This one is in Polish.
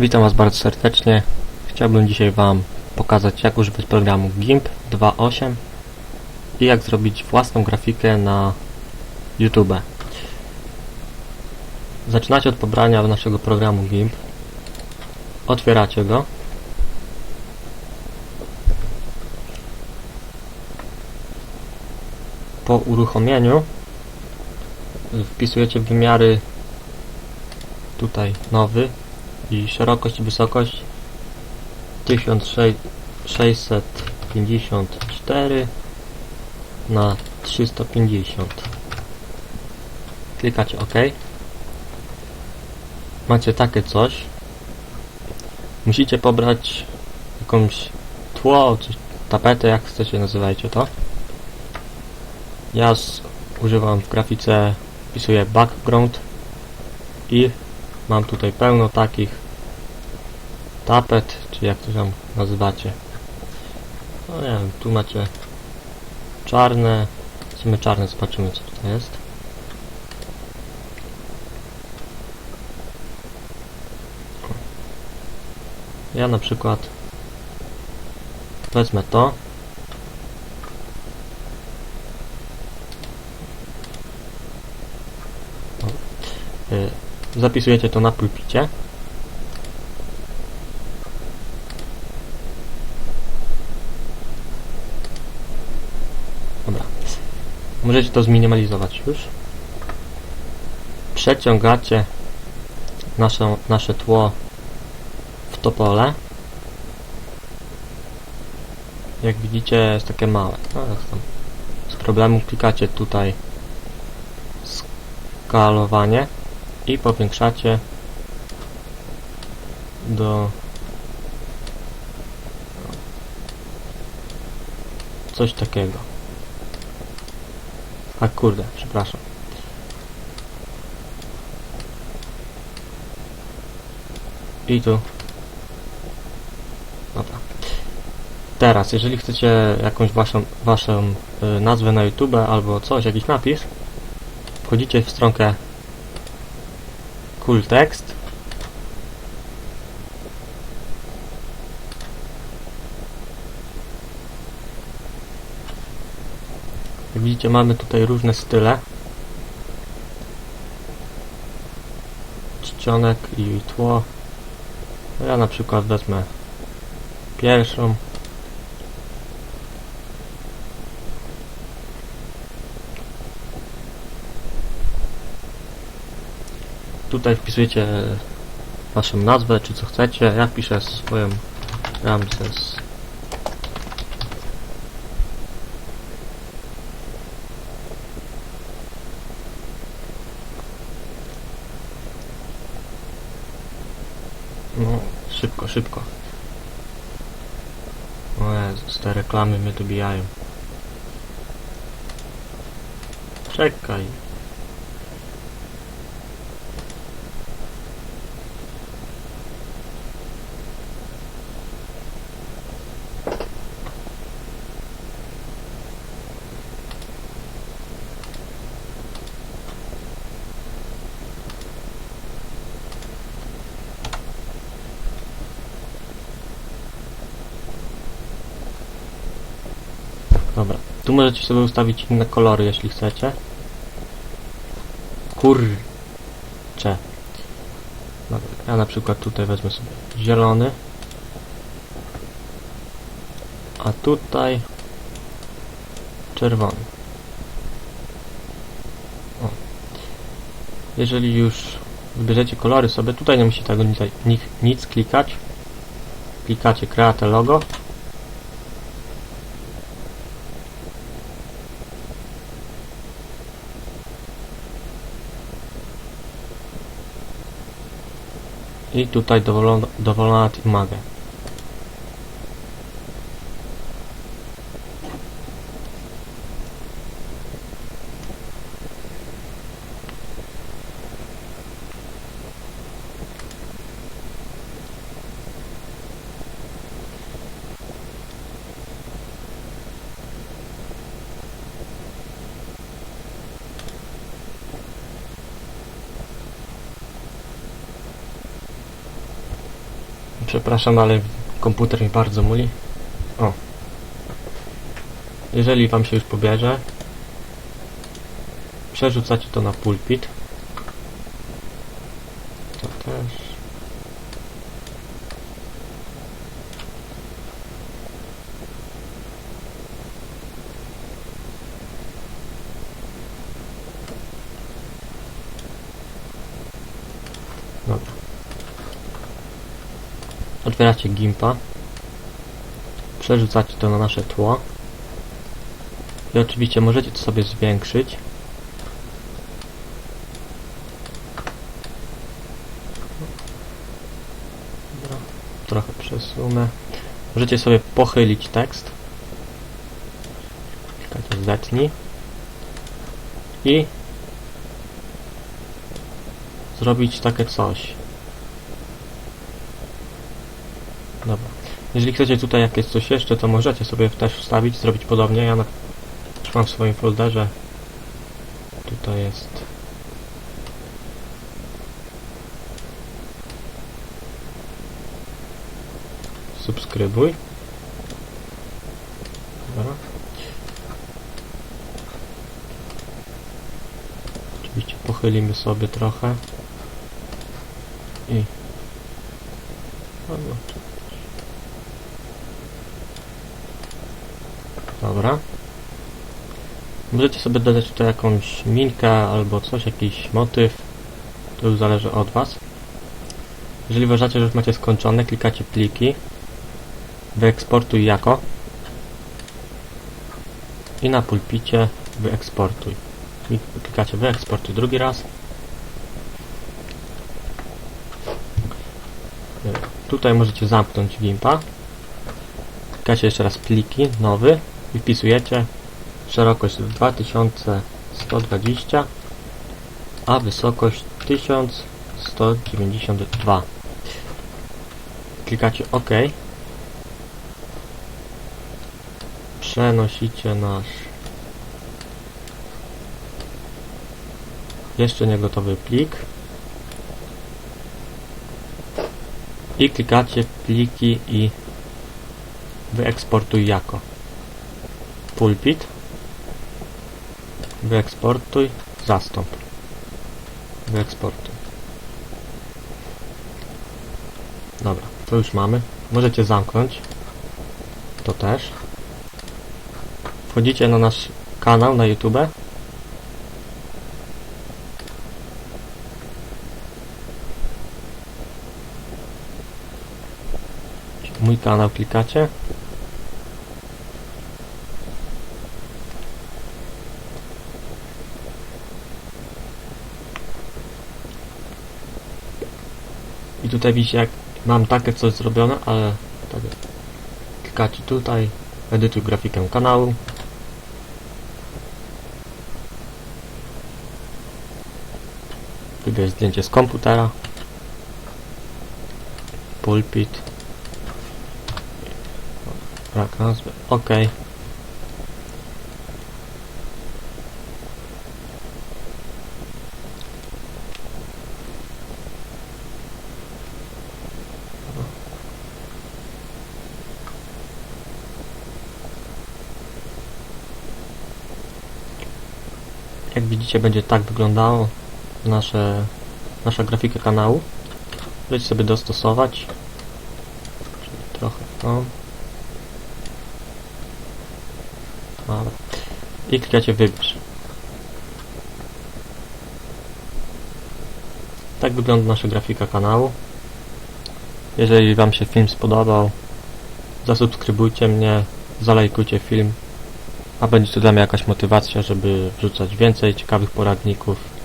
Witam Was bardzo serdecznie. Chciałbym dzisiaj Wam pokazać jak używać programu GIMP 2.8 i jak zrobić własną grafikę na YouTube. Zaczynacie od pobrania naszego programu GIMP. Otwieracie go. Po uruchomieniu wpisujecie wymiary tutaj nowy i szerokość i wysokość? 1654 na 350 klikacie OK. Macie takie coś. Musicie pobrać jakąś tło, coś, tapetę, jak chcecie nazywajcie to. Ja z, używam w grafice wpisuję background i mam tutaj pełno takich tapet, czy jak to tam nazywacie. No nie wiem, tu macie czarne. W czarne, zobaczymy co tutaj jest. Ja na przykład wezmę to. O, y, Zapisujecie to na pulpicie. Dobra. Możecie to zminimalizować już. Przeciągacie nasze, nasze tło w to pole. Jak widzicie jest takie małe. No. Z problemu klikacie tutaj skalowanie i powiększacie do coś takiego. A kurde, przepraszam. I tu. Dobra. Teraz, jeżeli chcecie jakąś waszą, waszą y, nazwę na YouTube albo coś, jakiś napis, wchodzicie w stronkę Cool Text. Jak widzicie mamy tutaj różne style. Czcionek i tło. Ja na przykład wezmę pierwszą. Tutaj wpisujecie waszą nazwę, czy co chcecie. Ja wpiszę swoją Ramses. No, szybko, szybko. O Jezus, te reklamy mnie tu bijają. Czekaj. Dobra, tu możecie sobie ustawić inne kolory, jeśli chcecie. Kurcze. Dobra, ja na przykład tutaj wezmę sobie zielony. A tutaj czerwony. O. Jeżeli już wybierzecie kolory sobie, tutaj nie musicie tego nic, nic, klikać. Klikacie Create Logo. Tutaj dowolona imagę. Przepraszam, ale komputer mi bardzo muli. O. Jeżeli wam się już pobierze, przerzucacie to na pulpit. To też. Dobra. Otwieracie gimpa. Przerzucacie to na nasze tło. I oczywiście możecie to sobie zwiększyć. Trochę przesunę. Możecie sobie pochylić tekst. Klikacie zetnij. I zrobić takie coś. Dobra. Jeżeli chcecie tutaj jakieś coś jeszcze, to możecie sobie też wstawić, zrobić podobnie. Ja na, mam w swoim folderze. Tutaj jest. Subskrybuj. Dobra. Oczywiście pochylimy sobie trochę. I... Dobra. Dobra. Możecie sobie dodać tutaj jakąś minkę albo coś, jakiś motyw. To już zależy od Was. Jeżeli uważacie, że już macie skończone, klikacie pliki. Wyeksportuj jako. I na pulpicie wyeksportuj. Klikacie wyeksportuj drugi raz. Tutaj możecie zamknąć Gimpa. Klikacie jeszcze raz pliki, nowy i wpisujecie szerokość 2120, a wysokość 1192. Klikacie OK. Przenosicie nasz jeszcze niegotowy plik i klikacie pliki i wyeksportuj jako pulpit. Wyeksportuj. Zastąp. Wyeksportuj. Dobra, to już mamy. Możecie zamknąć. To też. Wchodzicie na nasz kanał na YouTube. Mój kanał klikacie i tutaj widzicie jak mam takie coś zrobione, ale tak klikacie tutaj edytuj grafikę kanału. Wybierz zdjęcie z komputera. Pulpit. Brak nazwy, ok Jak widzicie będzie tak wyglądało nasze, nasza grafika kanału. Możecie sobie dostosować. Czyli trochę tą. Dobra. I klikacie wybierz. Tak wygląda nasza grafika kanału. Jeżeli Wam się film spodobał, zasubskrybujcie mnie, zalajkujcie film, a będzie to dla mnie jakaś motywacja, żeby wrzucać więcej ciekawych poradników